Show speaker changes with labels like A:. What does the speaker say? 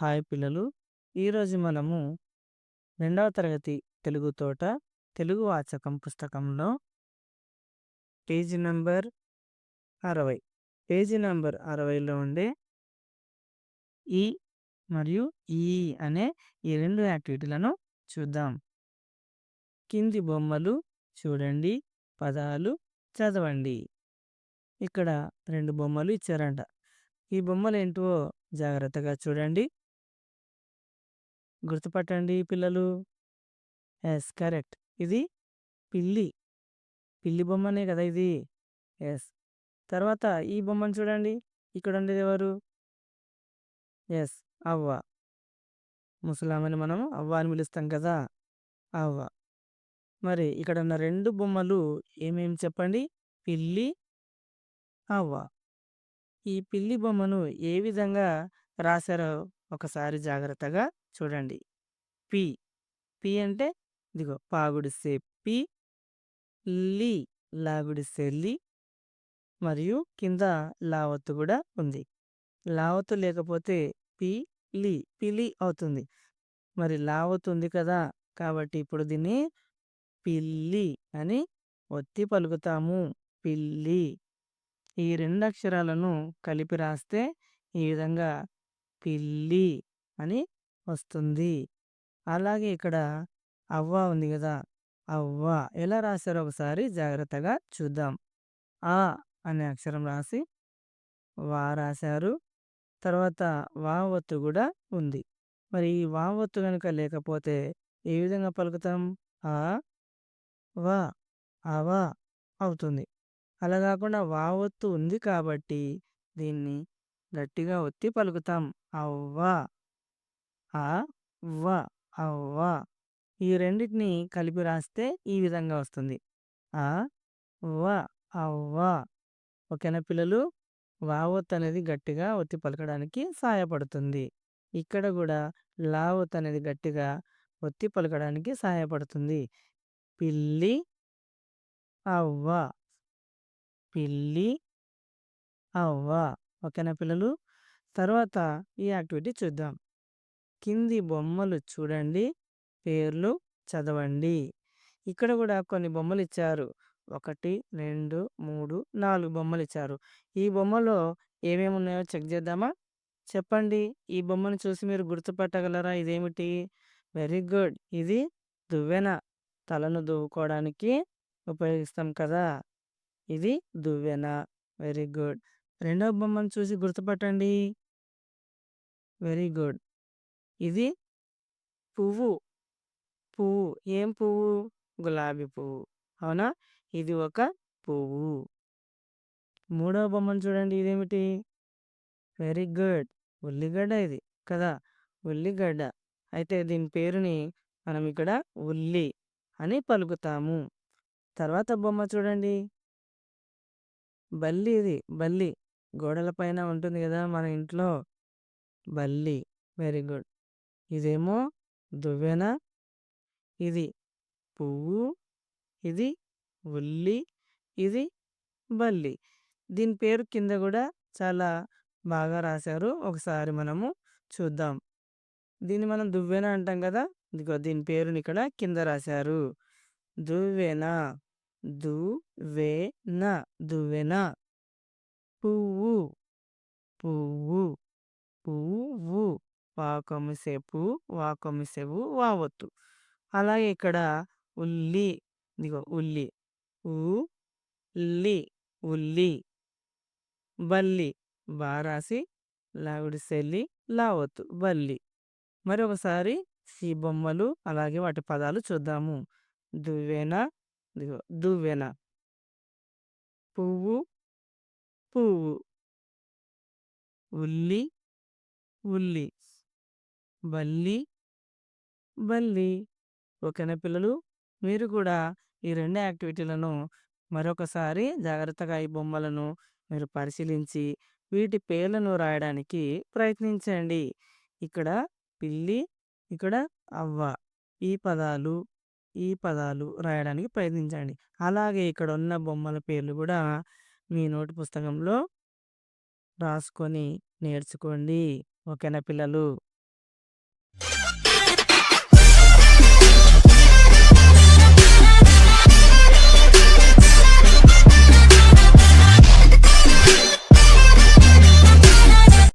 A: Hi పిల్లలు. ఈరోజు మనము రెండవ తరగతి తెలుగు తోట తెలుగు వాచకం పుస్తకంలో పేజీ నంబర్ అరవై. పేజీ నంబర్ అరవైలో ఉండే ఈ మరియు ఈ అనే ఈ రెండు యాక్టివిటీలను చూద్దాం. కింది బొమ్మలు చూడండి పదాలు చదవండి. ఇక్కడ రెండు బొమ్మలు ఇచ్చారంట. ఈ బొమ్మలు ఏంటో జాగ్రత్తగా చూడండి. గుర్తుపట్టండి పిల్లలు. Yes correct. ఇది పిల్లి. పిల్లి బొమ్మనే కదా ఇది. ఎస్. తర్వాత ఈ బొమ్మను చూడండి. ఇక్కడ ఉండేది ఎవరు? ఎస్ అవ్వ. ముసలామని మనం అవ్వ అని పిలుస్తాం కదా. అవ్వ. మరి ఇక్కడ ఉన్న రెండు బొమ్మలు ఏమేమి చెప్పండి? పిల్లి అవ్వ. ఈ పిల్లి బొమ్మను ఏ విధంగా రాశారో ఒకసారి జాగ్రత్తగా చూడండి. పి. పి అంటే ఇదిగో పాగుడిసే పి లి లాగుడిసే లి మరియు కింద లావత్తు కూడా ఉంది. లావత్తు లేకపోతే పి లి పిలి అవుతుంది. మరి లావత్తు ఉంది కదా కాబట్టి ఇప్పుడు దీన్ని పిల్లి అని ఒత్తి పలుకుతాము. పిల్లి ఈ రెండు అక్షరాలను కలిపి రాస్తే ఈ విధంగా పిల్లి అని వస్తుంది. అలాగే ఇక్కడ అవ్వ ఉంది కదా! అవ్వ ఎలా రాశారో ఒకసారి జాగ్రత్తగా చూద్దాం. ఆ! అనే అక్షరం రాసి వా రాశారు. తర్వాత వావత్తు కూడా ఉంది. మరి ఈ వావత్తు కనుక లేకపోతే ఏ విధంగా పలుకుతాం? ఆ వా అవా అవుతుంది. అలా కాకుండా వావత్తు ఉంది కాబట్టి దీన్ని గట్టిగా ఒత్తి పలుకుతాం. అవ్వ ఆ వ అవ్వ ఈ రెండింటిని కలిపి రాస్తే ఈ విధంగా వస్తుంది. ఆ వ అవ్వ ఓకేనా పిల్లలు? వావత్ అనేది గట్టిగా ఒత్తి పలకడానికి సహాయపడుతుంది. ఇక్కడ కూడా లావత్ అనేది గట్టిగా ఒత్తి పలకడానికి సహాయపడుతుంది. పిల్లి అవ్వ పిల్లి అవ్వ ఓకేనా పిల్లలు? తర్వాత ఈ యాక్టివిటీ చూద్దాం. కింది బొమ్మలు చూడండి పేర్లు చదవండి. ఇక్కడ కూడా కొన్ని బొమ్మలు ఇచ్చారు ఒకటి రెండు మూడు నాలుగు బొమ్మలు ఇచ్చారు ఈ బొమ్మలో ఏమేమి ఉన్నాయో చెక్ చేద్దామా? చెప్పండి. ఈ బొమ్మను చూసి మీరు గుర్తుపట్టగలరా? ఇదేమిటి? Very good. ఇది దువ్వెన. తలను దువ్వుకోవడానికి ఉపయోగిస్తాం కదా? ఇది దువ్వెన. Very good. రెండవ బొమ్మను చూసి గుర్తుపట్టండి. Very good. ఇది పువ్వు. పువ్వు. ఏం పువ్వు? గులాబీ పువ్వు. అవునా? ఇది ఒక పువ్వు. మూడవ బొమ్మను చూడండి ఇదేమిటి? Very good. ఉల్లిగడ్డ ఇది కదా? ఉల్లిగడ్డ. అయితే దీని పేరుని మనం ఇక్కడ ఉల్లి అని పలుకుతాము. తర్వాత బొమ్మ చూడండి. బల్లి ఇది బల్లి. గోడల పైన ఉంటుంది కదా మన ఇంట్లో? బల్లి. Very good. ఇదేమో దువ్వెన ఇది పువ్వు ఇది ఉల్లి ఇది బల్లి. దీని పేరు కింద కూడా చాలా బాగా రాశారు. ఒకసారి మనము చూద్దాం. దీన్ని మనం దువ్వెన అంటాం కదా? ఇదిగో దీని పేరుని ఇక్కడ కింద రాశారు. దువ్వెన దువేన దువ్వెన. పువ్వు పువ్వు పువ్వు. వాకొమిసెపు వాకొమిసెవు వావొత్తు అలాగే ఇక్కడ ఉల్లి ఇదిగో ఉల్లి. ఉల్లి ఉల్లి. బల్లి బా రాసి లావిడి సెల్లి లావత్తు బల్లి. మరొకసారి ఒకసారి ఈ బొమ్మలు అలాగే వాటి పదాలు చూద్దాము. దువ్వెన ఇదిగో దువ్వెన. పువ్వు పువ్వు. ఉల్లి ఉల్లి. బల్లి బల్లి ఓకేనా పిల్లలు? మీరు కూడా ఈ రెండు యాక్టివిటీలను మరొకసారి జాగ్రత్తగా ఈ బొమ్మలను మీరు పరిశీలించి వీటి పేర్లను రాయడానికి ప్రయత్నించండి. ఇక్కడ పిల్లి ఇక్కడ అవ్వ. ఈ పదాలు ఈ పదాలు రాయడానికి ప్రయత్నించండి. అలాగే ఇక్కడ ఉన్న బొమ్మల పేర్లు కూడా మీ నోటి పుస్తకంలో రాసుకొని నేర్చుకోండి. ఓకేనా పిల్లలు?